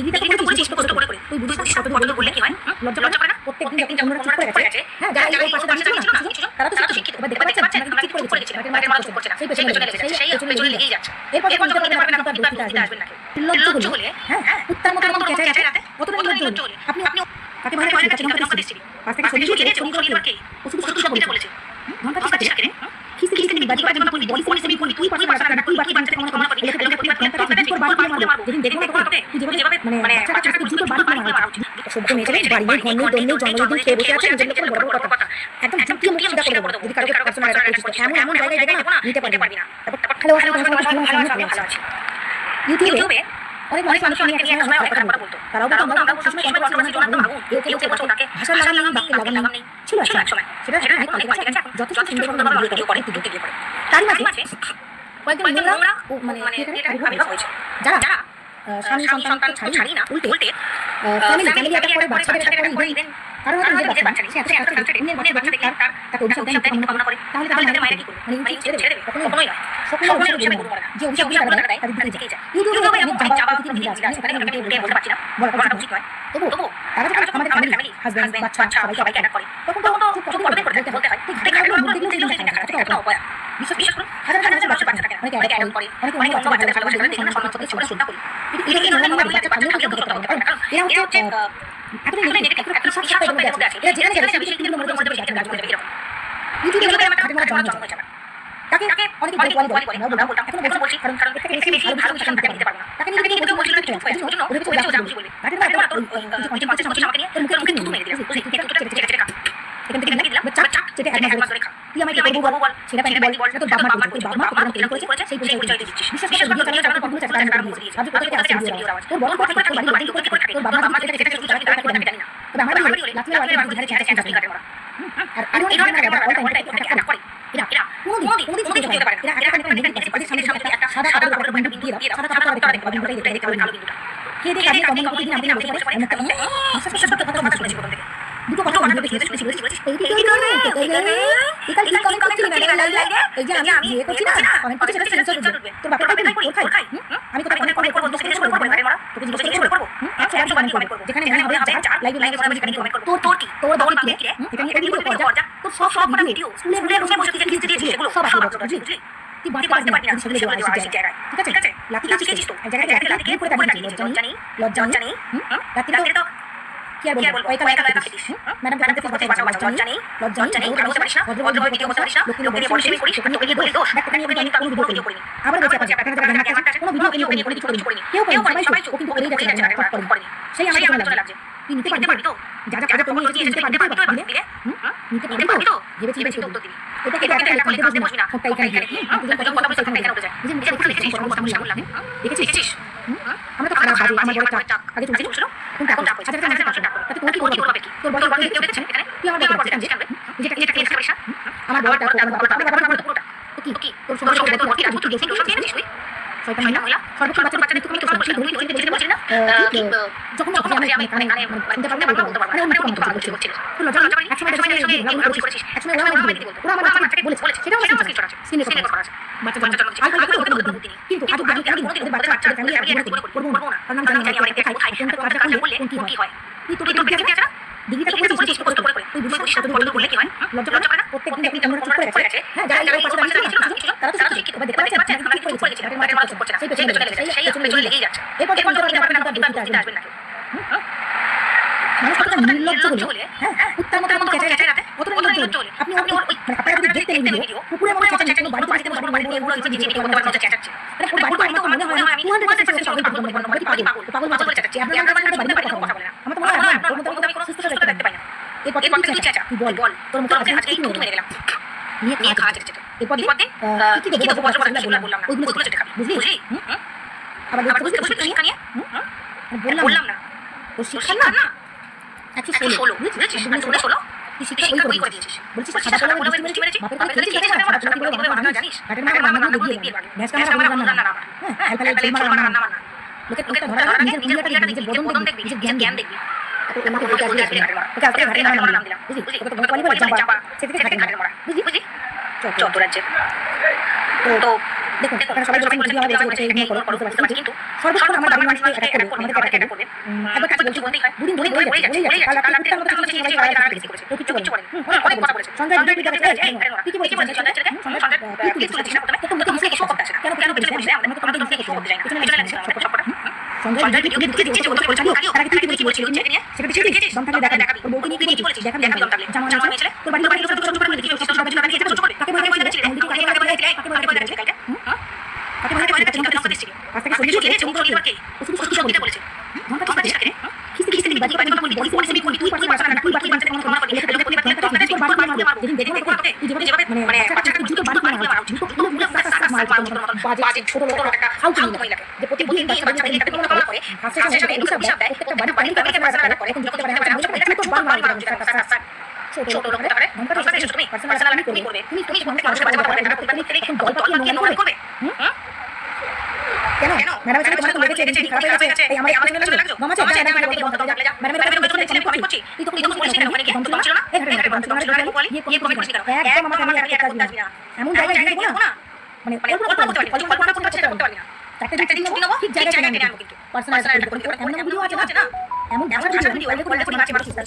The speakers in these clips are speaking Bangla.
ডিগ্রিটা তো করেছিস করেছিস করে করে তুই না বুঝিস কত না কত বললে কি হয়? লজ্জা লজ্জা করে না? না প্রত্যেকদিন যখন চুপ করে গেছে হ্যাঁ যারা এই পাশে দাঁড়িয়ে ছিল না তারা তো শিক্ষিত। এবার দেখতে না আমরা চুপ করে গেছে বাটের চুপ করছে না সেই পেছনে চলে গেছে সেই পেছনে লেগেই যাচ্ছে। এরপর যখন নিতে পারবেন আপনি তার না লজ্জা হলে হ্যাঁ কুত্তার মতো এরকম চেঁচায় রাতে কতটা নির্লজ্জ হলে আপনি আপনি তাকে ভালো করে কাছে নৌকা দিচ্ছি পাশ থেকে সরিয়ে দিয়েছে সরিয়ে দেওয়ার কে ও শুধু সত্যি কথা বলেছে ধনকা দিচ্ছে কে খিস্তি খিস্তি বাজি বাজি তুই বলিস বলিস তুই তুই পাশে পাশে রাখা তুই বাকি বাকি কমন কমন এলাকা এলাকা তুই ধনকা দিচ্ছে জুতোর বাড়ি দিয়ে মারবো যেদিন দেখব না তোকে তুই যেভাবে মানে বাচ্চা কাচ্চা জুতোর বাড়ি দিয়ে সভ্য মেয়ে ছেলে বাড়ি নেই ঘর নেই দোল নেই জন্মদিন খেয়ে বসে আছে নিজের লোকের বড় বড় কথা একদম চুপটিয়ে মুখ সিধা করে দেবো যদি কারোকে পার্সোনাল অ্যাটাক করিস এমন এমন জায়গায় দেবে না নিতে পারবি না হ্যালো হ্যালো ভালো আছি ইউটিউবে অনেক অনেক মানুষ একটা সময় অনেক কথা বলতো তারাও বলতো আমরা সবসময় কন্ট্রোল করছি জন্য ভাবুন কেউ কেউ বলতো তাকে ভাষার লাগাম নেই বাক্যের লাগাম নেই ছিল এক সময় সেটা সেটা অনেক পাল্টে গেছে এখন যথেষ্ট সুন্দরভাবে ভিডিও করে ভিডিও গিয়ে পড়ে তারই মাঝে কয়েকজন নোংরা ও মানে এটা আবির্ভাব হয়েছে যারা স্বামী সন্তান ছাড়ি না উল্টে উল্টে ফ্যামিলি ফ্যামিলি একটা করে বাচ্চাদের একটা করে ইভেন কারণ হয়তো নিজের বাচ্চা নেই সে এত এত কাছে অন্যের বাচ্চা দেখে তার তাকে অভিশাপ দেয় কামনা কামনা করে তাহলে তাদের মায়েরা কি করবে মানে ইউটিউব ছেড়ে দেবে। কখনোই নয় সকলের অভিশাপে গুরু মরে না। যে অভিশাপগুলো তারা দেয় তাদের দিকে যায় ইউটিউবে আমি জাবা প্রকৃতির ভিডিও আছে সেখানে আমি বলতে পারছি না। বলাটা উচিত নয়। তবু তবু তারা যখন আমাদের ফ্যামিলি হাজবেন্ড বাচ্চা সবাইকে অ্যাটাক করে তখন তখন তো চুপ করে বলতে হয় ঠিক দেখে আমরা দেখলেও সেদিন দেখা যায় কতটা অপয়া বিশেষ বিশেষ করে হাজার হাজার বাচ্চা বাচ্চা থাকে অনেকে অ্যাটাক করে অনেকে অনেক বাচ্চা বাচ্চাদের ভালোবাসে করে দেখে না সম্মান চোখে চোখে করি কিন্তু এই ধরনের বাচ্চা থাকলেও কেউ শ্রদ্ধা করতে পারে কারণ এরা হচ্ছে এতটাই নেগেটিভ এতটা পিসাব টাইপের মধ্যে আছে এরা যেখানে যাবে সেখানে কিন্তু মধ্যে মধ্যে বেশি কাজ করতে এরকম ইউটিউবে আমার কাছে জন্ম জন্ম হয়েছে তাকে তাকে অনেকে বলে বলে বলে আমরা বলতাম এখন বলছি বলছি কারণ কারণ থেকে বেশি বেশি ভালো কিছু আমি পারব না তাকে নিজে নিজে বলছিল একটু হয়ে ওই জন্য ওদের কিছু যা খুশি তাকে না তোর কিছু কন্টেন্ট আমাকে নিয়ে তোর মুখে মুখে থুতু মেরে দিলাম বুঝলি তুই একটু চেটে চেটে খা এখান থেকে দিলাম চাক চাক চেটে এক মাস ধরে খা তুই আমাকে করব বল সেটা প্যান্ট বল তোর বাপ মা তোর বাপ মা কত কীরকম করেছে সেই পরিচয় দিচ্ছিস বিশেষ করে ভিডিও চালানোর জন্য কতগুলো চাকা চাকা দিয়েছিস আজ কোথা আসছে ভিডিও আওয়াজ তোর বড় কথা তোর বাড়ি বাড়ি করে করে তোর বাবা মা থেকে থেকে থেকে তারা তারা জানি না তবে আমার বাড়ি লাঠি আর বাড়ি ধারে ছেঁচা ছেঁচা কাটে মারা আর এই ধরনের কাটে মারা অল টাইম অ্যাটাক করে এরা এরা কোনোদিন কোনোদিন কোনোদিন চুপ পারে এরা একটা একটা নেগেটিভ আছে সামনে সামনে একটা সাদা সাদা একটা বিন্দু দিয়ে দাও সাদা কালো দেখতে পাবে বিন্দুটাই দেখতে দেখতে কালো বিন্দুটা কে দেখে আপনি কমেন্ট প্রতিদিন আপনি বলতে পারেন আমি একটা আশ্বাস প্রশ্বাস করতে কথা শুনেছি প্রথম থেকে দুটো কথা বানাতে শুনেছি শুনেছি শুনেছি এই কি এই রে এই কাল কি কমেন্ট করছিস মেরে লাইলে এই যে আমি বিয়ে করছি না কমেন্ট করছিস সেটা স্ক্রিনশট উঠবে তোর বাপের ভাই করি খাই আমি তোকে কমেন্ট করব তোকে জিজ্ঞেস করব তোকে জিজ্ঞেস করব একশো একশো কমেন্ট করব যেখানে এখানে হবে চার লাইভ লাইভ করে আমি কমেন্ট করব তোর তোর কি তোর বাবা কি রে এটা নিয়ে ভিডিও কর যা তোর সব সব ভিডিও স্কুলে স্কুলে বসে বসে কিছু দিয়েছিস সেগুলো সব আপলোড করছিস বুঝলি তুই বাঁচতে পারবি না সেগুলো দেওয়া আছে জায়গায় ঠিক আছে খেয়েছিস তো এক জায়গায় লাঠি খেয়ে পড়ে দাঁড়িয়ে লজ্জা নেই লজ্জা নেই লাঠি তো কি আর বলব কালা কালা খেতিস ম্যাডাম বাঁচা বাঁচা লজ্জা নেই লজ্জা নেই ভালো হতে পারিস না ভদ্র ভদ্র ভিডিও করতে পারিস না লোকে নিয়ে বসে করিস লোকে নিয়ে বলি দোষ দেখ আমি আমি কোনো ভিডিও করিনি আবার বলছি আপনাকে আপনারা যারা জ্ঞান আছে কোনো ভিডিও করিনি কোনো কিছু করিনি কেউ করে সবাই চুপ কিন্তু করেই যাচ্ছে না করেনি সেই আমার জন্য লাগছে তুই নিতে পারবি তো যা যা তুমি এসেছিস নিতে পারবি তো নিতে পারবি তো ভেবেছিস উত্তর দিবি এটা এটা একটা একটা লিখে বসবি না ফোনটা এখানে এখানে তুই যখন কথা বলছিস এখানে উঠে যায় বুঝলি নিজে বুঝে লিখেছিস সমস্যা সমস্যা লাগে দেখেছিস আমরা তো খারাপ বাজে আমার বড় টাক আগে চলছিল এখন টাক টাক হাজার হাজার মানুষের টাক তাতে তোর কি করবি তোর বড় বড় কেউ দেখেছেন এখানে তুই আমার বড় দেখেছিস যেটা যেটা কেস করিস আমার বড় টাকা আমার বড় টাক পুরোটা তো কি তোর সঙ্গে তোর মতি রাখছিস তুই দেখছিস তুই হয় হয় প্রত্যেকদিন আপনি চুপ করে গেছে হ্যাঁ যারা এই পাশে দাঁড়িয়ে ছিল তারা তো শিক্ষিত এবার দেখতে পাচ্ছেন করে গেছি আমাদের মাথা চুপ করছে না সেই পেছনে লেগে যাচ্ছে সেই পেছনে লেগেই যাচ্ছে এরপর যখন যখন আপনি তার দুঃখিত আসবেন না মানুষ কতটা নির্লজ্জ হলে হ্যাঁ কুত্তার মতো এমন চেঁচায় চেঁচায় রাতে কতটা নির্লজ্জ হলে আপনি আপনি মানে আপনারা যদি দেখতেন এই ভিডিও কুকুরের মতো চেঁচান কোনো বাড়ি বাড়িতে বাড়ি বাড়ি এগুলো চেঁচিয়ে ভিডিও করতে পারছে চেঁচাচ্ছে মানে ওর বাড়িতে আমার মনে হয় আমি 200% পাগল পাগল পাগল পাগল পাগল পাগল মাথা চেঁচাচ্ছে আপনি আমার বাড়িতে বাড়িতে কথা বলে আমার তো মনে হয় আপনার মতো আমি কোনো সুস্থ দেখতে পাই না এরপর তুই চেঁচা বল বল তোর মতো আজকে একটু মেরে গেলাম নিয়ে নিয়ে বললাম না। একশো ষোলো ষোলো শিক্ষা ওই করে দিয়েছিস। বলছিস সাদা ষোলো বলে মেরেছি মেরেছি বাপের কাছে খেয়েছিস সাদা ষোলো সাদা ষোলো বলে জানিস ঘাটের মাঠে রান্না করে দিয়ে ভ্যাস কামড়া রান্না রান্না হ্যাঁ ফেলে ফেলে মারা রান্না রান্না লোকে তোকে ধরা ধরা নিজের নিজের নিজের বদন দেখবি নিজের জ্ঞান জ্ঞান দেখবি। ওকে আজকে ঘাটের মারা নাম দিলাম বুঝলি ওকে তো ভয় বলে চাপা সেটা থেকে মারা বুঝলি বুঝলি চট্টরাজ্যে কিন্তু করেছে তো অনেক কথা সন্ধ্যা দুটো কি কি চলে গেছে তো মুখে কিছু কেন কেন কিছু মুখে কিছু করতে যাই না সঙ্গে ভিডিও ভিডিও ভিডিও দিচ্ছে বলতে বলছিল তার আগে তুমি কি বলছিল যে সেটা পিছিয়ে দিচ্ছে দম থাকলে দেখা দেখা বউকে নিয়ে কি বলেছিস দেখা দেখা দম থাকলে জামা জামা মেয়েছে তোর বাড়ি বাড়ি ছোট ছোট করে দেখি ছোট ছোট করে দেখি ছোট ছোট করে কাকে বলে বলে দেখি কাকে বলে বলে দেখি কাকে বলে বলে দেখি কাকে বলে বলে দেখি কাকে বলে আজ থেকে সরিয়ে দিয়ে চুপ করে দিবাকে ওসব ওসব বলতে বলেছে ঘণ্টা কথা দিছে কেন কিস্তি কিস্তি দিবাকে কথা বলি বলি বলি বলি তুই পাঁচ মাস না তুই বাকি বাচ্চা কোনো করে লেখা লোকে পরিবার করতে করতে তোর বাবা মার মারবে যেদিন দেখে না করতে যেভাবে যেভাবে মানে বাচ্চা জুতো বাড়ি মারবে মারো ঠিক কোনো মূল সাত সাত মারবে বাজে ছোট লোক একটা খাও তুমি না যে প্রতিদিন বাচ্চা বাচ্চা কেন তুমি ছেলে তো কিছু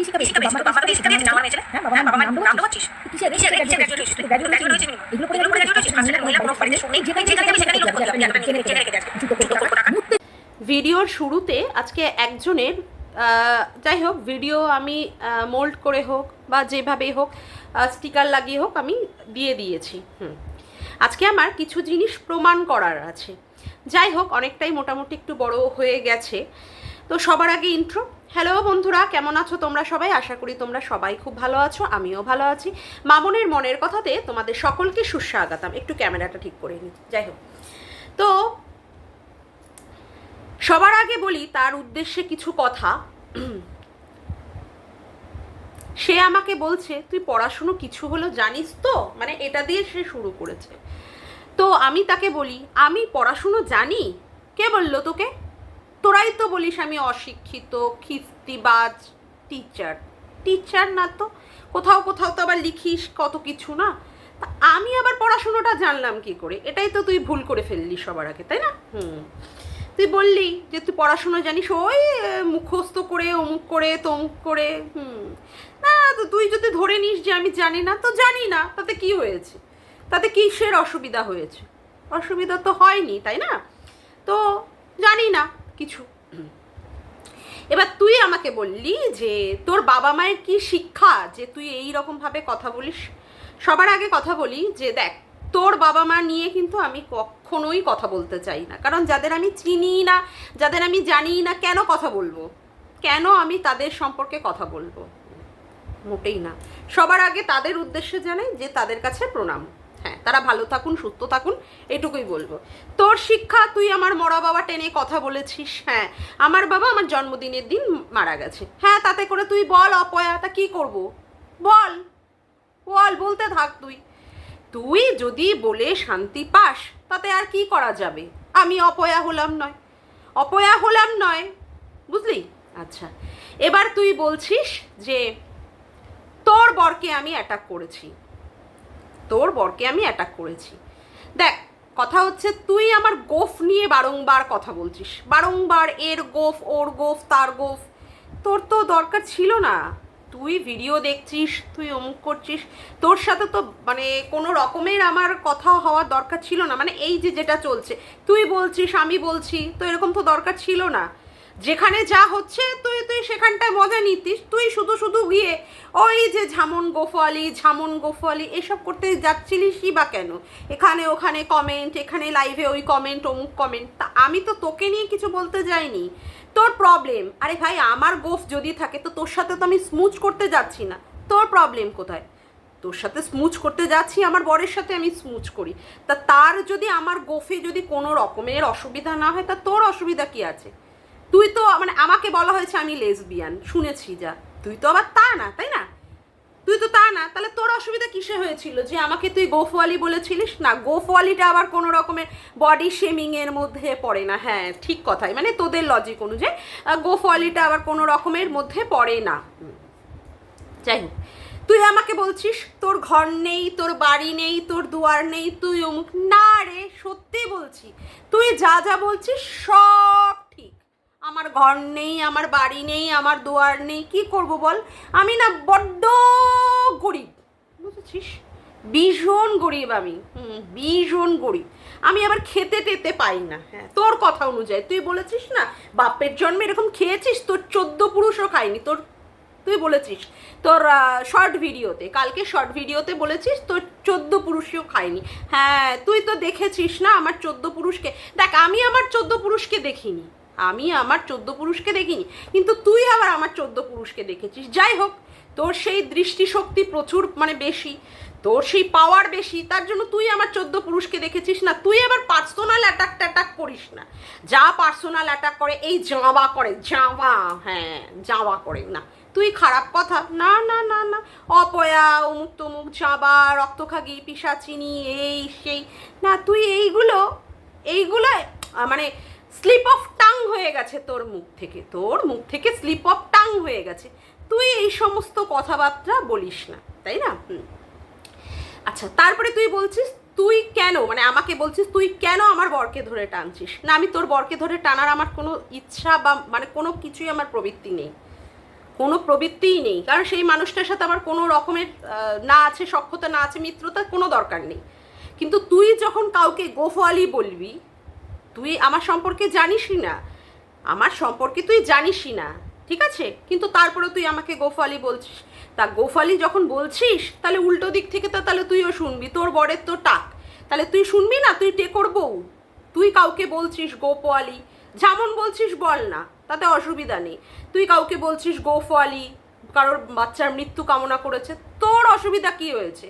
কি শিখাবে শিখাবে বাবা তো শিখাবে জামা মেয়েছে হ্যাঁ বাবা নাম নাম নাম দেবছিস কিসে কিসে গ্র্যাজুয়েট হয়েছিস গ্র্যাজুয়েট হয়েছিস এগুলো করে গ্র্যাজুয়েট হয়েছিস আমি মহিলা কোনো বাড়িতে শুনি যেখানে যেখানে সেখানে লোক করতে আমি জেনে রেখে রেখে যাচ্ছি জুতো করে টাকা মুক্তি ভিডিওর শুরুতে আজকে একজনের যাই হোক ভিডিও আমি মোল্ড করে হোক বা যেভাবে হোক স্টিকার লাগিয়ে হোক আমি দিয়ে দিয়েছি হুম আজকে আমার কিছু জিনিস প্রমাণ করার আছে যাই হোক অনেকটাই মোটামুটি একটু বড় হয়ে গেছে তো সবার আগে ইন্ট্রো হ্যালো বন্ধুরা, কেমন আছো তোমরা সবাই? আশা করি তোমরা সবাই খুব ভালো আছো, আমিও ভালো আছি। মামনের মনের কথাতে তোমাদের সকলকে সুস্বাগতম। একটু ক্যামেরাটা ঠিক করে নিই, যাই হোক। তো সবার আগে বলি, তার উদ্দেশ্যে কিছু কথা। সে আমাকে বলছে, তুই পড়াশুনো কিছু হলো জানিস তো? মানে এটা দিয়ে সে শুরু করেছে। তো আমি তাকে বলি, আমি পড়াশুনো জানি? কে বলল তোকে? তোরাই তো বলিস আমি অশিক্ষিত, খিস্তিবাজ টিচার টিচার না তো? কোথাও কোথাও তো আবার লিখিস কত কিছু না? তা আমি আবার পড়াশুনোটা জানলাম কি করে? এটাই তো তুই ভুল করে ফেললি সবার আগে, তাই না? হুম। তুই বললি যে তুই পড়াশুনো জানিস, ওই মুখস্থ করে, অমুক করে, তমুক করে, হুম। না, তো তুই যদি ধরে নিস যে আমি জানি না, তো জানি না, তাতে কি হয়েছে? তাতে কিসের অসুবিধা হয়েছে? অসুবিধা তো হয়নি, তাই না? তো জানি না কিছু এবার তুই আমাকে বললি যে তোর বাবা মায়ের কি শিক্ষা যে তুই এই রকম ভাবে কথা বলিস? সবার আগে কথা বলি যে দেখ, তোর বাবা মা নিয়ে কিন্তু আমি কখনোই কথা বলতে চাই না। কারণ যাদের আমি চিনি না, যাদের আমি জানি না, কেন কথা বলব? কেন আমি তাদের সম্পর্কে কথা বলব? মোটেই না। সবার আগে তাদের উদ্দেশ্যে জানাই যে তাদের কাছে প্রণাম। হ্যাঁ তারা ভালো থাকুন, সুস্থ থাকুন, এটুকুই বলব। তোর শিক্ষা, তুই আমার মরা বাবা টেনে কথা বলেছিস হ্যাঁ। আমার বাবা আমার জন্মদিনের দিন মারা গেছে। হ্যাঁ তাতে করে তুই বল, অপয়া, তা কি করব? বল বল, বলতে থাক তুই। তুই যদি বলে শান্তি পাস, তাতে আর কি করা যাবে? আমি অপয়া হলাম নয়। অপয়া হলাম নয়। বুঝলি? আচ্ছা। এবার তুই বলছিস যে, তোর বরকে আমি অ্যাটাক করেছি। তোর বরকে আমি অ্যাটাক করেছি। দেখ, কথা হচ্ছে তুই আমার গোফ নিয়ে বারংবার কথা বলছিস। বারংবার এর গোফ, ওর গোফ, তার গোফ। তোর তো দরকার ছিল না। তুই ভিডিও দেখছিস, তুই অমুক করছিস। তোর সাথে তো মানে কোনো রকমের আমার কথা হওয়ার দরকার ছিল না। মানে এই যে যেটা চলছে, তুই বলছিস, আমি বলছি, তো এরকম তো দরকার ছিল না। যেখানে যা হচ্ছে, তুই তুই সেখানটায় মজা নিতিস। তুই শুধু শুধু গিয়ে ওই যে ঝামন গোফালি ঝামন গোফালি, এসব করতে যাচ্ছিলিসই বা কেন? এখানে, ওখানে কমেন্ট এখানে লাইভে ওই কমেন্ট অমুক কমেন্ট তা আমি তো তোকে নিয়ে কিছু বলতে যাইনি। তোর প্রবলেম আরে ভাই, আমার গোফ যদি থাকে, তো তোর সাথে তো আমি স্মুচ করতে যাচ্ছি না। তোর প্রবলেম কোথায়? তোর সাথে স্মুচ করতে যাচ্ছি, আমার বরের সাথে আমি স্মুচ করি। তা তার যদি আমার গোফে যদি কোনো রকমের অসুবিধা না হয়, তা তোর অসুবিধা কি আছে? তুই তো মানে আমাকে বলা হয়েছে আমি লেসবিয়ান শুনেছি যা। তুই তো আবার তা না, তাই না? তুই তো তা না, তাহলে তোর অসুবিধা কিসে হয়েছিল? যে আমাকে তুই গোফওয়ালি বলেছিলিস? না, গোফওয়ালিটা আবার কোনো রকমের বডি শেমিং এর মধ্যে পড়ে না। হ্যাঁ ঠিক কথাই। মানে তোদের লজিক অনুযায়ী গোফওয়ালিটা আবার কোনো রকমের মধ্যে পড়ে না। যাই হোক, তুই আমাকে বলছিস, তোর ঘর নেই, তোর বাড়ি নেই, তোর দুয়ার নেই, তুই অমুক না রে, সত্যি বলছি। তুই যা যা বলছিস, সব আমার ঘর নেই, আমার বাড়ি নেই, আমার দুয়ার নেই, কি করব বল? আমি না বড্ড গরিব। বুঝেছিস? ভীষণ গরিব আমি। ভীষণ গরিব। আমি আবার খেতে টেতে পাই না। হ্যাঁ তোর কথা অনুযায়ী। তুই বলেছিস না, বাপের জন্মে এরকম খেয়েছিস, তোর চোদ্দ পুরুষও খায়নি। তোর, তুই বলেছিস, তোর শর্ট ভিডিওতে কালকে শর্ট ভিডিওতে বলেছিস, তোর চোদ্দ পুরুষও খায়নি। হ্যাঁ তুই তো দেখেছিস না আমার চোদ্দ পুরুষকে। দেখ, আমি আমার চোদ্দ পুরুষকে দেখিনি। আমি আমার চোদ্দ পুরুষকে দেখিনি, কিন্তু তুই আবার আমার চোদ্দ পুরুষকে দেখেছিস। যাই হোক, তোর সেই দৃষ্টিশক্তি প্রচুর মানে বেশি, তোর সেই পাওয়ার বেশি, তার জন্য তুই আমার চোদ্দ পুরুষকে দেখেছিস না। তুই আবার পার্সোনাল অ্যাটাক ট্যাটাক করিস না। যা পার্সোনাল অ্যাটাক করে, এই জামা করে জামা হ্যাঁ জামা করে না। তুই খারাপ কথা, না না না না। অপয়া, অমুক তমুক জাবা রক্তখাগি, পিসাচিনি, এই, সেই। না, তুই এইগুলো এইগুলো মানে স্লিপ অফ টাং হয়ে গেছে তোর মুখ থেকে। তোর মুখ থেকে স্লিপ অফ টাং হয়ে গেছে। তুই এই সমস্ত কথাবার্তা বলিস না, তাই না? আচ্ছা তারপরে তুই বলছিস, তুই কেন মানে আমাকে বলছিস, তুই কেন আমার বরকে ধরে টানছিস? না, আমি তোর বরকে ধরে টানার আমার কোনো ইচ্ছা বা মানে কোনো কিছুই আমার প্রবৃত্তি নেই। কোনো প্রবৃত্তিই নেই। কারণ সেই মানুষটার সাথে আমার কোনো রকমের না আছে সক্ষতা না আছে, মিত্রতার কোনো দরকার নেই। কিন্তু তুই যখন কাউকে গোফওয়ালি বলবি তুই আমার সম্পর্কে জানিসই না। আমার সম্পর্কে তুই জানিসই না, ঠিক আছে? কিন্তু তারপরে তুই আমাকে গোফালি বলছিস। তা গোফালি যখন বলছিস, তাহলে উল্টো দিক থেকে তো তাহলে তুইও শুনবি, তোর বরের তো টাক। তাহলে তুই শুনবি না, তুই টেকর বউ তুই কাউকে বলছিস গোপওয়ালি যেমন বলছিস বল না, তাতে অসুবিধা নেই। তুই কাউকে বলছিস গোফওয়ালি কারোর বাচ্চার মৃত্যু কামনা করেছে, তোর অসুবিধা কি হয়েছে?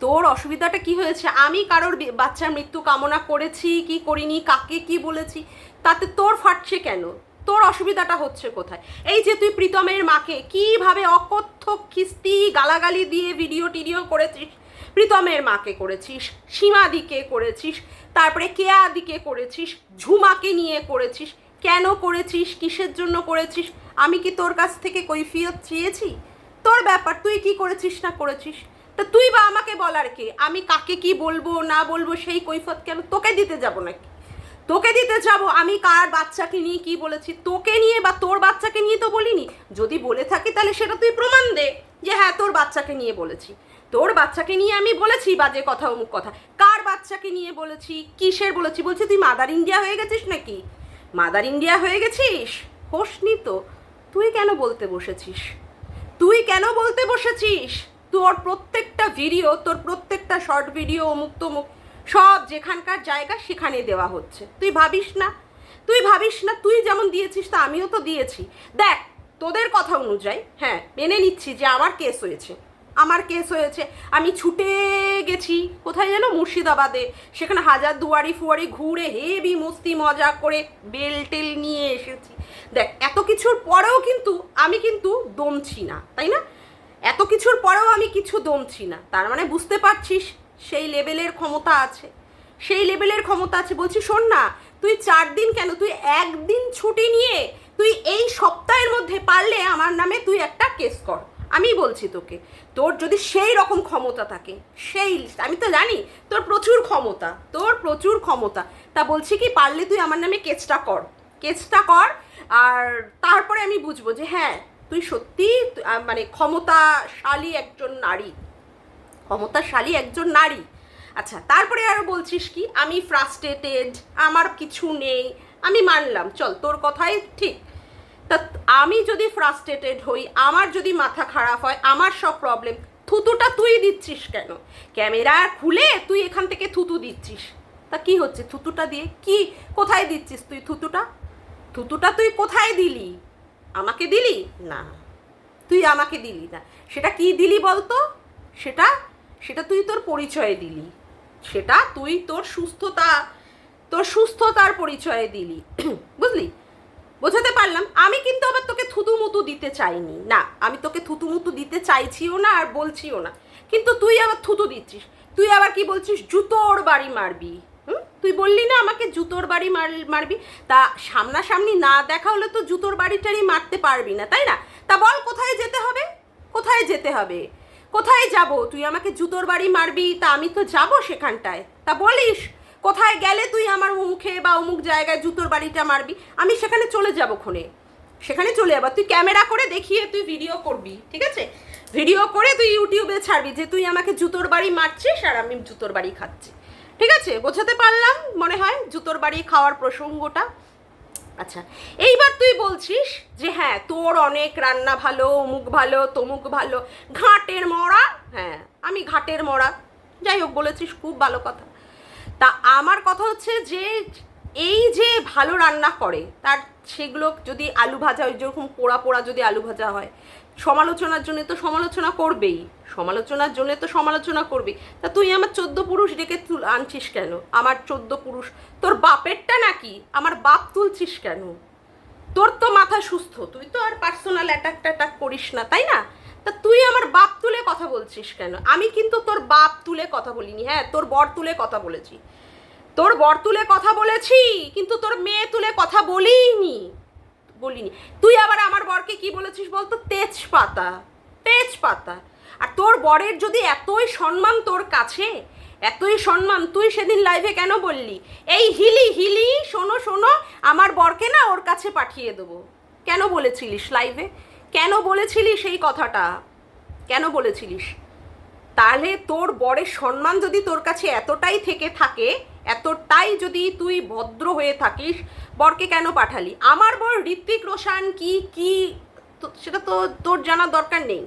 তোর অসুবিধাটা কি হয়েছে? আমি কারোর বাচ্চার মৃত্যু কামনা করেছি, কি করিনি, কাকে কি বলেছি, তাতে তোর ফাটছে কেন? তোর অসুবিধাটা হচ্ছে কোথায়? এই যে তুই প্রীতমের মাকে কীভাবে অকথ্য খিস্তি গালাগালি দিয়ে ভিডিও টিডিও করেছিস? প্রীতমের মাকে করেছিস, সীমাদিকে করেছিস, তারপরে কেয়াদিকে করেছিস, ঝুমাকে নিয়ে করেছিস। কেন করেছিস? কিসের জন্য করেছিস? আমি কি তোর কাছ থেকে কৈফিয়ত চেয়েছি? তোর ব্যাপার, তুই কি করেছিস না করেছিস? তা তুই বা আমাকে বলার কে। আমি কাকে কি বলব, না বলব, সেই কৈফত কেন তোকে দিতে যাব নাকি? তোকে দিতে যাব, আমি কার বাচ্চাকে নিয়ে কি বলেছি? তোকে নিয়ে বা তোর বাচ্চাকে নিয়ে তো বলিনি। যদি বলে থাকি তাহলে সেটা তুই প্রমাণ দে যে হ্যাঁ তোর বাচ্চাকে নিয়ে বলেছি। তোর বাচ্চাকে নিয়ে আমি বলেছি বাজে কথা, অমুক কথা। কার বাচ্চাকে নিয়ে বলেছি? কিসের বলেছি? বলছি, তুই মাদার ইন্ডিয়া হয়ে গেছিস নাকি? মাদার ইন্ডিয়া হয়ে গেছিস? হোসনি তো, তুই কেন বলতে বসেছিস? তুই কেন বলতে বসেছিস? তোর প্রত্যেকটা ভিডিও তোর প্রত্যেকটা শর্ট ভিডিও অমুক তমুক, সব যেখানকার জায়গা সেখানে দেওয়া হচ্ছে। তুই ভাবিস না? তুই ভাবিস না? তুই যেমন দিয়েছিস তা আমিও তো দিয়েছি। দেখ, তোদের কথা অনুযায়ী হ্যাঁ মেনে নিচ্ছি যে আমার কেস হয়েছে। আমার কেস হয়েছে। আমি ছুটে গেছি, কোথায় যেন মুর্শিদাবাদে। সেখানে হাজার দুয়ারি ফুয়ারি ঘুরে হেভি মস্তি মজা করে বেল টেল নিয়ে এসেছি। দেখ, এত কিছুর পরেও কিন্তু আমি কিন্তু দমছি না, তাই না? এত কিছুর পরেও আমি কিছু দমছি না। তার মানে বুঝতে পারছিস, সেই লেভেলের ক্ষমতা আছে। সেই লেভেলের ক্ষমতা আছে। বলছি, শোন না, তুই চার দিন কেন? তুই একদিন ছুটি নিয়ে তুই এই সপ্তাহের মধ্যে পারলে আমার নামে তুই একটা কেস কর। আমি বলছি তোকে, তোর যদি সেই রকম ক্ষমতা থাকে, সেই, আমি তো জানি, তোর প্রচুর ক্ষমতা, তোর প্রচুর ক্ষমতা। তা বলছি কি, পারলে তুই আমার নামে কেসটা কর। কেসটা কর, আর তারপরে আমি বুঝব যে হ্যাঁ তুই সত্যি মানে ক্ষমতাশালী একজন নারী। ক্ষমতাশালী একজন নারী। আচ্ছা তারপরে আরও বলছিস কি, আমি ফ্রাস্ট্রেটেড আমার কিছু নেই, আমি মানলাম, চল তোর কথাই ঠিক। তা আমি যদি ফ্রাস্ট্রেটেড হই, আমার যদি মাথা খারাপ হয়, আমার সব প্রবলেম থুতুটা তুই দিচ্ছিস কেন? ক্যামেরা খুলে তুই এখান থেকে থুতু দিচ্ছিস। তা কি হচ্ছে? থুতুটা দিয়ে কি, কোথায় দিচ্ছিস তুই থুতুটা? থুতুটা তুই কোথায় দিলি? আমাকে দিলি? না। তুই আমাকে দিলি না। সেটা কি দিলি বলতো? সেটা সেটা তুই তোর পরিচয়ে দিলি। সেটা তুই তোর সুস্থতা, তোর সুস্থতার পরিচয়ে দিলি। বুঝলি? বোঝাতে পারলাম। আমি কিন্তু আবার তোকে থুতু মুতু দিতে চাইনি। না, আমি তোকে থুতু মুতু দিতে চাইছিও না আর বলছিও না। কিন্তু তুই আবার থুতু দিচ্ছিস। তুই আবার কি বলছিস? জুতোর বাড়ি মারবি। তুই বললি না আমাকে জুতোর বাড়ি মার, মারবি? তা সামনাসামনি না দেখা হলে তো জুতোর বাড়িটারই মারতে পারবি না, তাই না? তা বল কোথায় যেতে হবে? কোথায় যেতে হবে? কোথায় যাব? তুই আমাকে জুতোর বাড়ি মারবি, তা আমি তো যাব সেখানটায়। তা বলিস, কোথায় গেলে তুই আমার মুখে বা অমুক জায়গায় জুতোর বাড়িটা মারবি? আমি সেখানে চলে যাব ক্ষণে সেখানে চলে যাব। তুই ক্যামেরা করে দেখিয়ে তুই ভিডিও করবি, ঠিক আছে? ভিডিও করে তুই ইউটিউবে ছাড়বি যে তুই আমাকে জুতোর বাড়ি মারছিস আর আমি জুতোর বাড়ি খাচ্ছি। ঠিক আছে? বোঝাতে পারলাম, মনে হয়, জুতোর বাড়ি খাওয়ার প্রসঙ্গটা। আচ্ছা এইবার তুই বলছিস যে হ্যাঁ তোর অনেক রান্না ভালো, অমুক ভালো, তমুক ভালো, ঘাটের মরা হ্যাঁ আমি ঘাটের মরা। যাই হোক, বলেছিস, খুব ভালো কথা। তা আমার কথা হচ্ছে যে, এই যে ভালো রান্না করে, তার সেগুলো যদি আলু ভাজা ওই যেরকম পোড়া পোড়া যদি আলু ভাজা হয় সমালোচনার জন্য তো সমালোচনা করবেই। সমালোচনার জন্য তো সমালোচনা করবি। তা তুই আমার চোদ্দ পুরুষ ডেকে তুল আনছিস কেন? আমার চোদ্দ পুরুষ। তোর বাপেরটা নাকি? আমার বাপ তুলছিস কেন? তোর তো মাথা সুস্থ। তুই তো আর পার্সোনাল অ্যাটাক ট্যাটাক করিস না, তাই না? তা তুই আমার বাপ তুলে কথা বলছিস কেন? আমি কিন্তু তোর বাপ তুলে কথা বলিনি। হ্যাঁ তোর বর তুলে কথা বলেছি। তোর বর তুলে কথা বলেছি, কিন্তু তোর মেয়ে তুলে কথা বলিনি বলিনি। তুই আবার আমার বরকে কি বলেছিস বলতো? তেজপাতা। তেজপাতা। আর তোর বরের যদি এতই সম্মান তোর কাছে, এতই সম্মান তুই সেদিন লাইভে কেন বললি? এই হিলি হিলি, শোনো শোনো, আমার বরকে না ওর কাছে পাঠিয়ে দেবো। কেন বলেছিলিস লাইভে কেন বলেছিলিস সেই কথাটা? কেন বলেছিলিস? তাহলে তোর বরের সম্মান যদি তোর কাছে এতটাই থেকে থাকে, এতটাই যদি তুই ভদ্র হয়ে থাকিস বরকে কেন পাঠালি? আমার বর ঋত্বিক রোশান কি কি? সেটা তো তোর জানার দরকার নেই।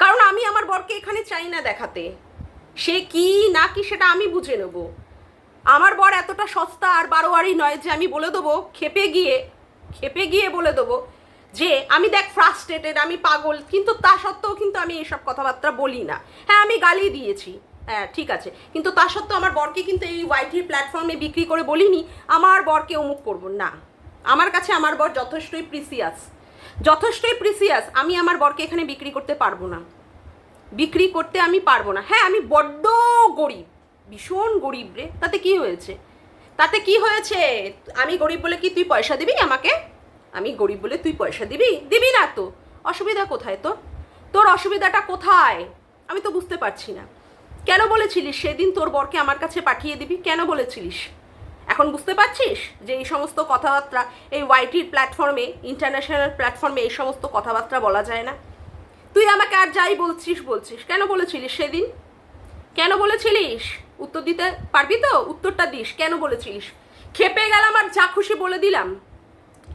কারণ আমি আমার বরকে এখানে চাই না দেখাতে। সে কি, না কি সেটা আমি বুঝে নেব। আমার বর এতটা সস্তা আর বারোয়ারি নয় যে আমি বলে দেবো, খেপে গিয়ে খেপে গিয়ে বলে দেবো যে, আমি দেখ ফ্রাস্ট্রেটেড আমি পাগল। কিন্তু তা সত্ত্বেও কিন্তু আমি এইসব কথাবার্তা বলি না। হ্যাঁ আমি গালি দিয়েছি। হ্যাঁ ঠিক আছে। কিন্তু তা সত্ত্বেও আমার বরকে কিন্তু এই ওয়াইটির প্ল্যাটফর্মে বিক্রি করে বলিনি। আমার বরকে অমুক করব। না। আমার কাছে আমার বর যথেষ্টই প্রিসিয়াস যথেষ্টই প্রিসিয়াস আমি আমার বরকে এখানে বিক্রি করতে পারব না। বিক্রি করতে আমি পারব না। হ্যাঁ আমি বড্ড গরিব। ভীষণ গরিব রে। তাতে কি হয়েছে? তাতে কি হয়েছে? আমি গরিব বলে কি তুই পয়সা দিবি আমাকে? আমি গরিব বলে তুই পয়সা দিবি? দিবি না তো। অসুবিধা কোথায় তোর? তোর অসুবিধাটা কোথায়? আমি তো বুঝতে পারছি না। কেন বলেছিলিস সেদিন তোর বরকে আমার কাছে পাঠিয়ে দিবি? কেন বলেছিলিস? এখন বুঝতে পারছিস যে এই সমস্ত কথাবার্তা, এই ওয়াইটির প্ল্যাটফর্মে ইন্টারন্যাশনাল প্ল্যাটফর্মে এই সমস্ত কথাবার্তা বলা যায় না? তুই আমাকে আর যাই বলছিস বলছিস। কেন বলেছিলিস সেদিন? কেন বলেছিলিস? উত্তর দিতে পারবি তো? উত্তরটা দিস। কেন বলেছিলিস? খেপে গেলাম আর যা খুশি বলে দিলাম।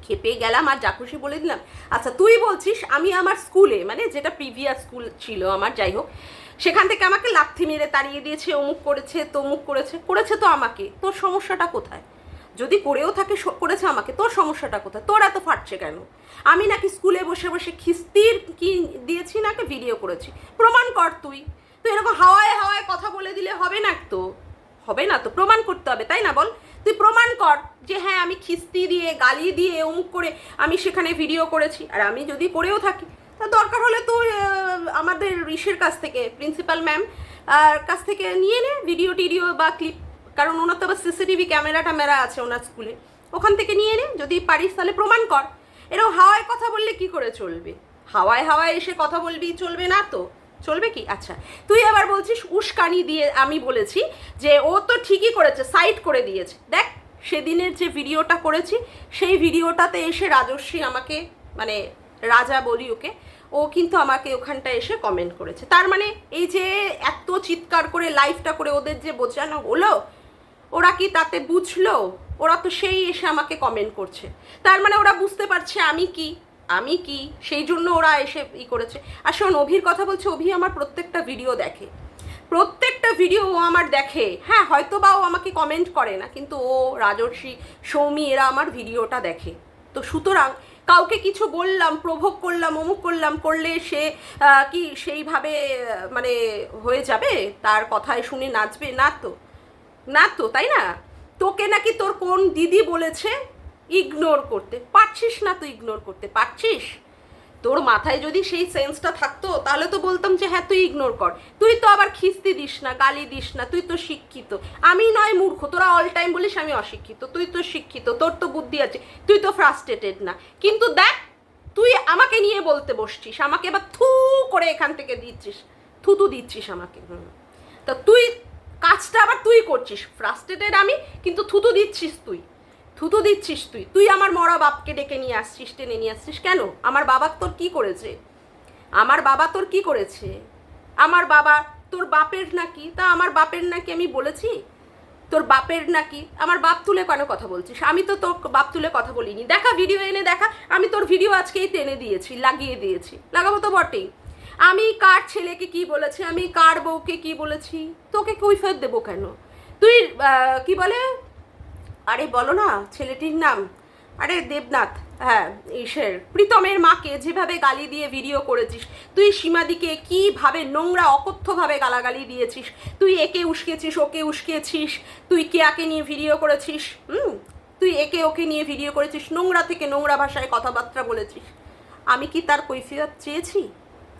খেপে গেলাম আর যা খুশি বলে দিলাম। আচ্ছা তুই বলছিস আমি আমার স্কুলে মানে যেটা প্রিভিয়াস স্কুল ছিল আমার, যাই হোক সেখান থেকে আমাকে লাথি মেরে তাড়িয়ে দিয়েছে, অমুক করেছে, তমুক করেছে করেছে তো আমাকে। তোর সমস্যাটা কোথায়? যদি করেও থাকে করেছে আমাকে, তোর সমস্যাটা কোথায়? তোর এত ফাটছে কেন? আমি নাকি স্কুলে বসে বসে খিস্তির কি দিয়েছি নাকি ভিডিও করেছি? প্রমাণ কর তুই। তুই এরকম হাওয়ায় হাওয়ায় কথা বলে দিলে হবে না তো? হবে না তো? প্রমাণ করতে হবে, তাই না বল? তুই প্রমাণ কর যে হ্যাঁ আমি খিস্তি দিয়ে, গালি দিয়ে, অমুক করে আমি সেখানে ভিডিও করেছি। আর আমি যদি করেও থাকি তা দরকার হলে তো আমাদের ঋষির কাছ থেকে প্রিন্সিপাল ম্যাম আর কাছ থেকে নিয়ে নে ভিডিও টিডিও বা ক্লিপ কারণ ওনার তো আবার সিসিটিভি ক্যামেরা ট্যামেরা আছে ওনার স্কুলে ওখান থেকে নিয়ে নে, যদি পারিস তাহলে প্রমাণ কর। এরকম হাওয়ায় কথা বললে কি করে চলবে? হাওয়ায় হাওয়ায় এসে কথা বলবি, চলবে না তো? চলবে কি? আচ্ছা তুই আবার বলছিস উস্কানি দিয়ে আমি বলেছি যে ও তো ঠিকই করেছে সাইড করে দিয়েছে। দেখ, সেদিনের যে ভিডিওটা করেছি, সেই ভিডিওটাতে এসে রাজস্বী আমাকে মানে রাজা বলি ওকে ও কিন্তু আমাকে ওখানটা এসে কমেন্ট করেছে। তার মানে এই যে এত চিৎকার করে লাইফটা করে ওদের যে বোঝানো হলো, ওরা কি তাতে বুঝলো? ওরা তো সেই এসে আমাকে কমেন্ট করছে। তার মানে ওরা বুঝতে পারছে আমি কি আমি কি, সেই জন্য ওরা এসে ই করেছে। আর শোন, অভির কথা বলছে, অভি আমার প্রত্যেকটা ভিডিও দেখে। প্রত্যেকটা ভিডিও ও আমার দেখে। হ্যাঁ হয়তো বা ও আমাকে কমেন্ট করে না, কিন্তু ও, রাজর্ষি, সৌমি, এরা আমার ভিডিওটা দেখে। তো সুতরাং কাউকে কিছু বললাম, প্রভোগ করলাম, অমুক করলাম, করলে সে কি সেইভাবে মানে হয়ে যাবে? তার কথায় শুনে নাচবে? না তো। না তো, তাই না? তোকে নাকি তোর কোন দিদি বলেছে? ইগনোর করতে। পারছিস না তো ইগনোর করতে? পারছিস? তোর মাথায় যদি সেই সেন্সটা থাকতো, তাহলে তো বলতাম যে হ্যাঁ তুই ইগনোর কর। তুই তো আবার খিস্তি দিস না, গালি দিস না, তুই তো শিক্ষিত। আমি নয় মূর্খ, তোরা অল টাইম বলিস আমি অশিক্ষিত, তুই তো শিক্ষিত, তোর তো বুদ্ধি আছে, তুই তো ফ্রাস্ট্রেটেড না। কিন্তু দেখ, তুই আমাকে নিয়ে বলতে বসছিস, আমাকে এবার থু করে এখান থেকে দিচ্ছিস, থুতু দিচ্ছিস আমাকে। তা তুই, কাজটা আবার তুই করছিস ফ্রাস্ট্রেটেড আমি, কিন্তু থুতু দিচ্ছিস তুই। থুতু দিচ্ছিস তুই? তুই আমার মরা বাপকে ডেকে নিয়ে আসছিস, টেনে নিয়ে আসছিস কেন? আমার বাবা তোর কি করেছে? আমার বাবা তোর কি করেছে? আমার বাবা তোর বাপের নাকি? তা আমার বাপের নাকি আমি বলেছি? তোর বাপের নাকি? আমার বাপ তুলে কেন কথা বলছিস? আমি তো তোর বাপ তুলে কথা বলিনি। দেখা ভিডিও এনে দেখা, আমি তোর ভিডিও আজকেই টেনে দিয়েছি, লাগিয়ে দিয়েছি। লাগাবো তো বটেই। আমি কার ছেলেকে কি বলেছি? আমি কার বউকে কি বলেছি? তোকে কৈফিয়ত দেবো কেন? তুই কি বলে? আরে বলো না, ছেলেটির নাম? আরে দেবনাথ হ্যাঁ ইসের প্রীতমের মাকে যেভাবে গালি দিয়ে ভিডিও করেছিস, তুই সীমাদিকে কীভাবে নোংরা, অকথ্যভাবে গালাগালি দিয়েছিস? তুই একে উস্কেছিস, ওকে উস্কেছিস? তুই কেয়াকে নিয়ে ভিডিও করেছিস? হুম? তুই একে ওকে নিয়ে ভিডিও করেছিস, নোংরা থেকে নোংরা ভাষায় কথাবার্তা বলেছিস। আমি কি তার কৈফিয়ত চেয়েছি?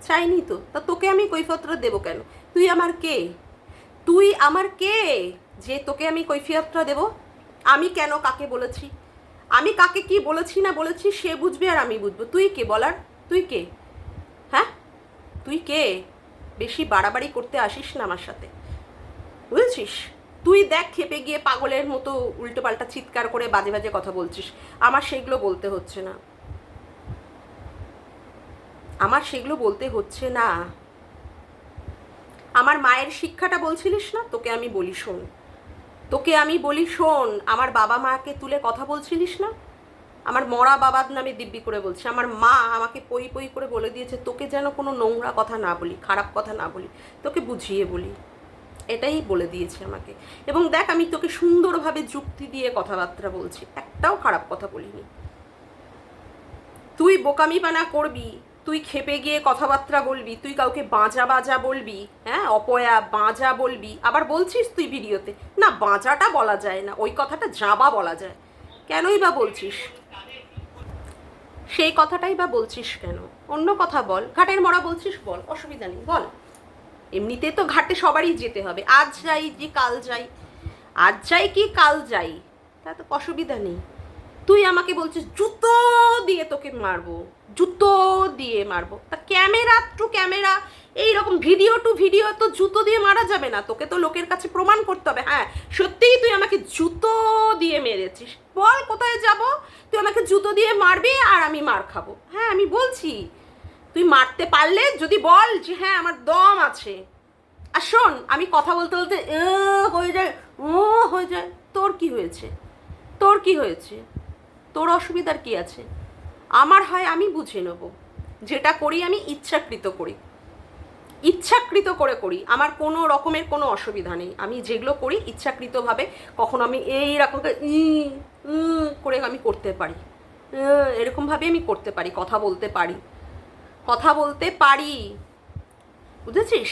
চাইনি তো। তা তোকে আমি কৈফিয়তটা দেবো কেন? তুই আমার কে? তুই আমার কে? যে তোকে আমি কৈফিয়তটা দেব? আমি কেন কাকে বলেছি? আমি কাকে কি বলেছি না বলেছি সে বুঝবে আর আমি বুঝব। তুই কে বলার? তুই কে? হ্যাঁ? তুই কে? বেশি বাড়াবাড়ি করতে আসিস না আমার সাথে। বুঝেছিস? তুই দেখ খেপে গিয়ে পাগলের মতো উল্টোপাল্টা চিৎকার করে বাজে বাজে কথা বলছিস। আমার সেগুলো বলতে হচ্ছে না। আমার সেগুলো বলতে হচ্ছে না। আমার মায়ের শিক্ষাটা বলছিলিস না? তোকে আমি বলি শোন। তোকে আমি বলি, শোন, আমার বাবা মাকে তুলে কথা বলছিলিস না? আমার মরা বাবার নামে দিব্যি করে বলছি। আমার মা আমাকে পই পই করে বলে দিয়েছে, তোকে যেন কোনো নোংরা কথা না বলি, খারাপ কথা না বলি, তোকে বুঝিয়ে বলি। এটাই বলে দিয়েছে আমাকে। এবং দেখ, আমি তোকে সুন্দরভাবে যুক্তি দিয়ে কথাবার্তা বলছি, একটাও খারাপ কথা বলিনি। তুই বোকামিপানা করবি তুই খেপে গিয়ে কথাবার্তা বলবি, তুই কাউকে বাঁজা বাজা বলবি হ্যাঁ অপয়া বাঁজা বলবি, আবার বলছিস তুই ভিডিওতে, না, বাঁজাটা বলা যায় না, ওই কথাটা জাবা বলা যায়। কেনই বা বলছিস? সেই কথাটাই বা বলছিস কেন? অন্য কথা বল, ঘাটের মরা বলছিস বল, অসুবিধা নেই, বল। এমনিতে তো ঘাটে সবারই যেতে হবে, আজ যাই যে কাল যাই, আজ যাই কি কাল যাই তা তো অসুবিধা নেই। তুই আমাকে বলছিস, জুতো দিয়ে তোকে মারবো। জুতো দিয়ে মারবো। তা ক্যামেরা টু ক্যামেরা, এইরকম ভিডিও টু ভিডিও তো জুতো দিয়ে মারা যাবে না। তোকে তো লোকের কাছে প্রমাণ করতে হবে। হ্যাঁ সত্যিই তুই আমাকে জুতো দিয়ে মেরেছিস। বল কোথায় যাব? তুই আমাকে জুতো দিয়ে মারবি আর আমি মার খাব। হ্যাঁ আমি বলছি, তুই মারতে পারলে যদি বল যে হ্যাঁ আমার দম আছে। আর শোন, আমি কথা বলতে বলতে হয়ে যায়, ও, হয়ে যায়। তোর কি হয়েছে? তোর কি হয়েছে? তোর অসুবিধার কি আছে? আমার হয় আমি বুঝে নেব। যেটা করি আমি ইচ্ছাকৃত করি। ইচ্ছাকৃত করে করি আমার কোনো রকমের কোনো অসুবিধা নেই। আমি যেগুলো করি ইচ্ছাকৃতভাবে কখনো আমি এই রকম করে ই, করে আমি করতে পারি। এরকমভাবে আমি করতে পারি কথা বলতে পারি। কথা বলতে পারি। বুঝেছিস?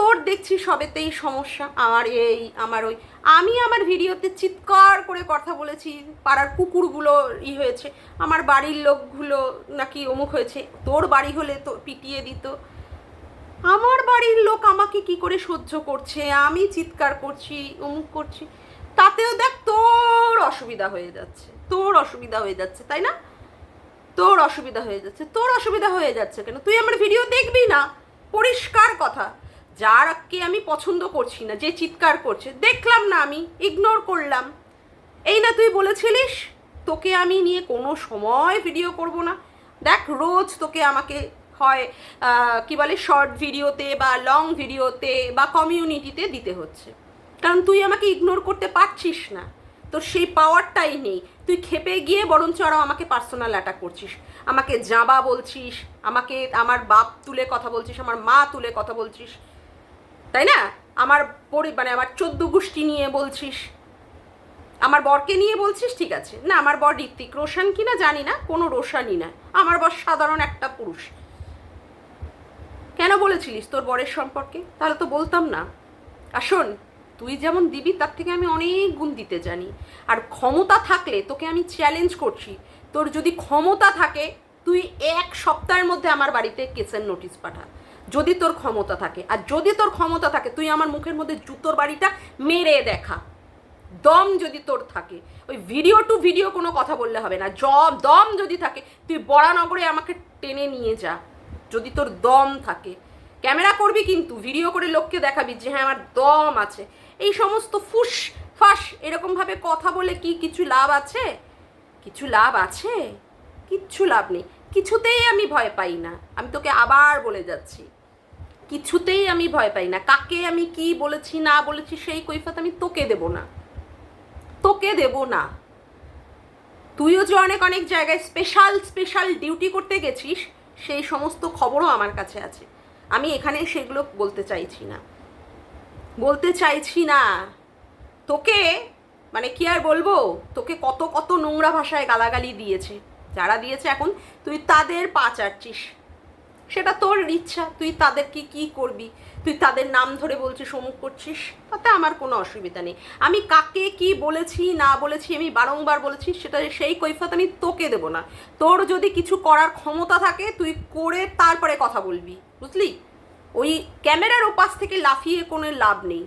তোর দেখছি সবেতেই সমস্যা। আমার এই, আমার ওই। আমি আমার ভিডিওতে চিৎকার করে কথা বলেছি, পাড়ার কুকুরগুলো ই হয়েছে, আমার বাড়ির লোকগুলো নাকি অমুক হয়েছে। তোর বাড়ি হলে তো পিটিয়ে দিত। আমার বাড়ির লোক আমাকে কি করে সহ্য করছে? আমি চিৎকার করছি, অমুক করছি। তাতেও দেখ তোর অসুবিধা হয়ে যাচ্ছে। তোর অসুবিধা হয়ে যাচ্ছে, তাই না? তোর অসুবিধা হয়ে যাচ্ছে, তোর অসুবিধা হয়ে যাচ্ছে কেন? তুই আমার ভিডিও দেখবি না? পরিষ্কার কথা। যারকে আমি পছন্দ করছি না, যে চিৎকার করছে, দেখলাম না আমি ইগনোর করলাম। এই না তুই বলেছিলিস, তোকে আমি নিয়ে কোনো সময় ভিডিও করব না। দেখ, রোজ তোকে আমাকে হয় কি বলে শর্ট ভিডিওতে বা লং ভিডিওতে বা কমিউনিটিতে দিতে হচ্ছে। কারণ তুই আমাকে ইগনোর করতে পারছিস না। তোর সেই পাওয়ারটাই নেই। তুই খেপে গিয়ে বরঞ্চ আরও আমাকে পার্সোনাল অ্যাটাক করছিস। আমাকে জাবা বলছিস, আমাকে, আমার বাপ তুলে কথা বলছিস, আমার মা তুলে কথা বলছিস। তাই না? আমার পরি মানে আমার চোদ্দ গোষ্ঠী নিয়ে বলছিস। আমার বরকে নিয়ে বলছিস? ঠিক আছে। না, আমার বর ঋত্বিক রোশন কি না জানি না, কোনো রোশানই না। আমার বর সাধারণ একটা পুরুষ। কেন বলেছিলিস তোর বরের সম্পর্কে? তাহলে তো বলতাম না। আর শোন, তুই যেমন দিবি, তার থেকে আমি অনেক গুণ দিতে জানি। আর ক্ষমতা থাকলে তোকে আমি চ্যালেঞ্জ করছি। তোর যদি ক্ষমতা থাকে, তুই এক সপ্তাহের মধ্যে আমার বাড়িতে কেসের নোটিশ পাঠা। যদি তোর ক্ষমতা থাকে, আর যদি তোর ক্ষমতা থাকে, তুই আমার মুখের মধ্যে জুতোর বাড়িটা মেরে দেখা। দম যদি তোর থাকে, ওই ভিডিও টু ভিডিও কোনো কথা বললে হবে না। জম দম যদি থাকে, তুই বরানগরে আমাকে টেনে নিয়ে যা। যদি তোর দম থাকে। ক্যামেরা করবি কিন্তু ভিডিও করে লোককে দেখাবি যে হ্যাঁ আমার দম আছে। এই সমস্ত ফুস ফাস, এরকমভাবে কথা বলে কি কিছু লাভ আছে? কিছু লাভ আছে? কিচ্ছু লাভ নেই। কিছুতেই আমি ভয় পাই না। আমি তোকে আবার বলে যাচ্ছি। কিছুতেই আমি ভয় পাই না। কাকে আমি কি বলেছি, না বলেছি, সেই কৈফত আমি তোকে দেব না। তোকে দেব না। তুইও যে অনেক অনেক জায়গায় স্পেশাল স্পেশাল ডিউটি করতে গেছিস, সেই সমস্ত খবরও আমার কাছে আছে। আমি এখানে সেগুলো বলতে চাইছি না। বলতে চাইছি না। তোকে মানে কি আর বলব, তোকে কত কত নোংরা ভাষায় গালাগালি দিয়েছে। যারা দিয়েছে এখন, তুই তাদের পা চাটছিস। সেটা তোর ইচ্ছা। তুই তাদেরকে কি করবি? তুই তাদের নাম ধরে বলছিস, অমুক করছিস? তাতে আমার কোনো অসুবিধা নেই। আমি কাকে কি বলেছি, না বলেছি, আমি বারংবার বলেছি, সেটা সেই কৈফত আমি তোকে দেবো না। তোর যদি কিছু করার ক্ষমতা থাকে, তুই করে তারপরে কথা বলবি। বুঝলি? ওই ক্যামেরার ওপাশ থেকে লাফিয়ে কোনো লাভ নেই।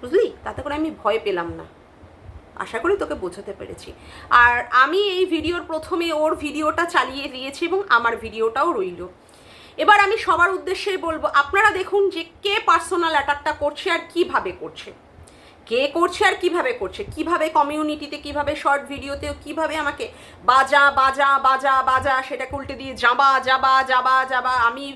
বুঝলি? তাতে করে আমি ভয় পেলাম না। আশা করি তোকে বোঝাতে পেরেছি। আর আমি এই ভিডিওর প্রথমে ওর ভিডিওটা চালিয়ে দিয়েছি এবং আমার ভিডিওটাও রইল। এবার আমি সবার উদ্দেশ্যে বলব, আপনারা দেখুন যে কে পার্সোনাল অ্যাটাকটা করছে আর কীভাবে করছে। কে করছে আর কীভাবে করছে? কীভাবে কমিউনিটিতে, কীভাবে শর্ট ভিডিওতে কীভাবে আমাকে বাজা বাজা বাজা বাজা, সেটাকে উল্টে দিয়ে যাবা যাবা যাবা যাবা আমি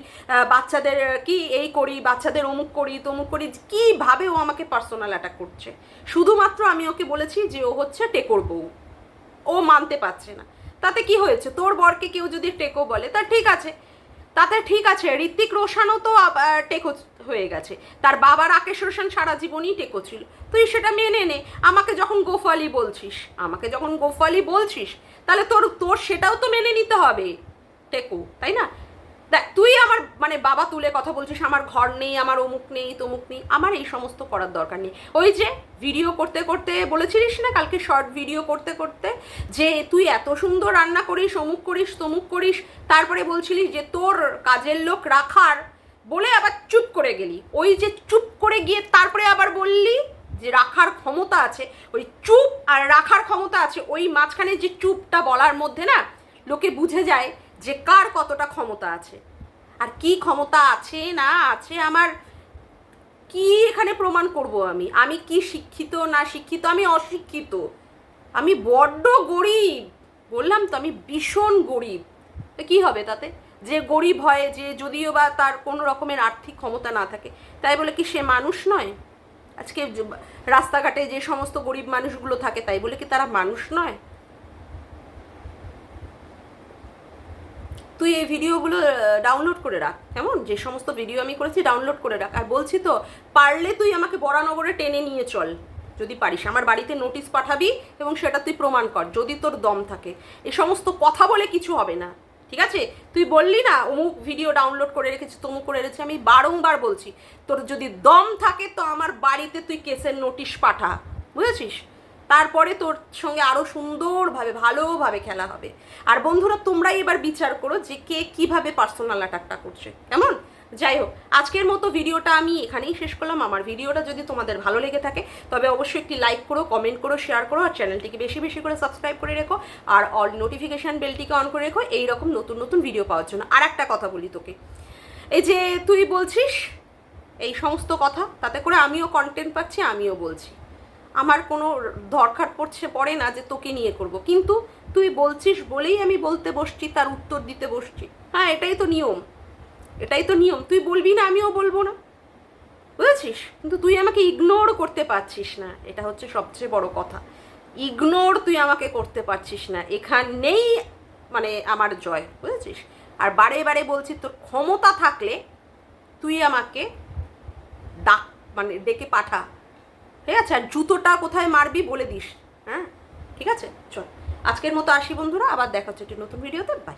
বাচ্চাদের কি এই করি, বাচ্চাদের অমুক করি, তমুক করি, কীভাবে ও আমাকে পার্সোনাল অ্যাটাক করছে? শুধুমাত্র আমি ওকে বলেছি যে ও হচ্ছে টেকোর বউ। ও মানতে পারছে না। তাতে কি হয়েছে? তোর বরকে কেউ যদি টেকো বলে, তা ঠিক আছে। তাতে ঠিক আছে, ঋত্বিক রোশনও তো টেকো হয়ে গেছে। তার বাবা রাকেশ রোশন সারা জীবনই টেকো ছিল তুই সেটা মেনে নে। আমাকে যখন গোফালি বলছিস, আমাকে যখন গোফালি বলছিস, তাহলে তোর তোর সেটাও তো মেনে নিতে হবে। টেকো, তাই না? দেখ, তুই আমার মানে বাবা তুলে কথা বলছিস, আমার ঘর নেই, আমার অমুক নেই, তমুক নেই, আমার এই সমস্ত করার দরকার নেই। ওই যে ভিডিও করতে করতে বলেছিলিস না, কালকে শর্ট ভিডিও করতে করতে, যে তুই এত সুন্দর রান্না করিস, অমুক করিস, তমুক করিস, তারপরে বলছিলিস যে তোর কাজের লোক রাখার বলে আবার চুপ করে গেলি। ওই যে চুপ করে গিয়ে তারপরে আবার বললি যে রাখার ক্ষমতা আছে, ওই চুপ আর রাখার ক্ষমতা আছে, ওই মাঝখানে যে চুপটা বলার মধ্যে না, লোকে বুঝে যায় যে কার কতটা ক্ষমতা আছে। আর কি ক্ষমতা আছে না আছে আমার কি এখানে প্রমাণ করব আমি? আমি কি শিক্ষিত না শিক্ষিত? আমি অশিক্ষিত। আমি বড্ড গরিব। বললাম তো আমি ভীষণ গরিব। তো কী হবে তাতে? যে গরিব হয়, যে যদিও বা তার কোনো রকমের আর্থিক ক্ষমতা না থাকে, তাই বলে কি সে মানুষ নয়? আজকে রাস্তাঘাটে যে সমস্ত গরিব মানুষগুলো থাকে, তাই বলে কি তারা মানুষ নয়? তুই এই ভিডিওগুলো ডাউনলোড করে রাখ, কেমন? যে সমস্ত ভিডিও আমি করেছি ডাউনলোড করে রাখ। আর বলছি তো, পারলে তুই আমাকে বরানগরে টেনে নিয়ে চল, যদি পারিস। আমার বাড়িতে নোটিশ পাঠাবি এবং সেটা তুই প্রমাণ কর, যদি তোর দম থাকে। এ সমস্ত কথা বলে কিছু হবে না। ঠিক আছে? তুই বললি না, অমুক ভিডিও ডাউনলোড করে রেখেছি তমুক করে রেখেছি আমি বারংবার বলছি, তোর যদি দম থাকে তো আমার বাড়িতে তুই কেসের নোটিশ পাঠা, বুঝেছিস? তারপরে তোর সঙ্গে আরও সুন্দরভাবে, ভালোভাবে খেলা হবে। আর বন্ধুরা, তোমরাই এবার বিচার করো যে কে কীভাবে পার্সোনাল অ্যাটাকটা করছে, কেমন? যাই হোক আজকের মতো ভিডিওটা আমি এখানেই শেষ করলাম। আমার ভিডিওটা যদি তোমাদের ভালো লেগে থাকে, তবে অবশ্যই একটি লাইক করো কমেন্ট করো শেয়ার করো, আর চ্যানেলটিকে বেশি বেশি করে সাবস্ক্রাইব করে রেখো, আর অল নোটিফিকেশান বেলটিকে অন করে রেখো এই রকম নতুন নতুন ভিডিও পাওয়ার জন্য। আর একটা কথা বলি তোকে। এই যে তুই বলছিস এই সমস্ত কথা, তাতে করে আমিও কন্টেন্ট পাচ্ছি, আমিও বলছি। আমার কোনো দরকার পড়ছে, পড়ে না যে তোকে নিয়ে করব। কিন্তু তুই বলছিস বলেই আমি বলতে বসছি, তার উত্তর দিতে বসছি। হ্যাঁ এটাই তো নিয়ম। এটাই তো নিয়ম। তুই বলবি না, আমিও বলব না। বুঝেছিস? কিন্তু তুই আমাকে ইগনোর করতে পারছিস না। এটা হচ্ছে সবচেয়ে বড় কথা। ইগনোর তুই আমাকে করতে পারছিস না। এখানেই মানে আমার জয়, বুঝেছিস? আর বারে বারে বলছি, তোর ক্ষমতা থাকলে তুই আমাকে ডাক মানে ডেকে পাঠা। ঠিক আছে? আর জুতোটা কোথায় মারবি বলে দিস। হ্যাঁ? ঠিক আছে? চল। আজকের মতো আসি বন্ধুরা। আবার দেখা হচ্ছে একটি নতুন ভিডিওতে বাই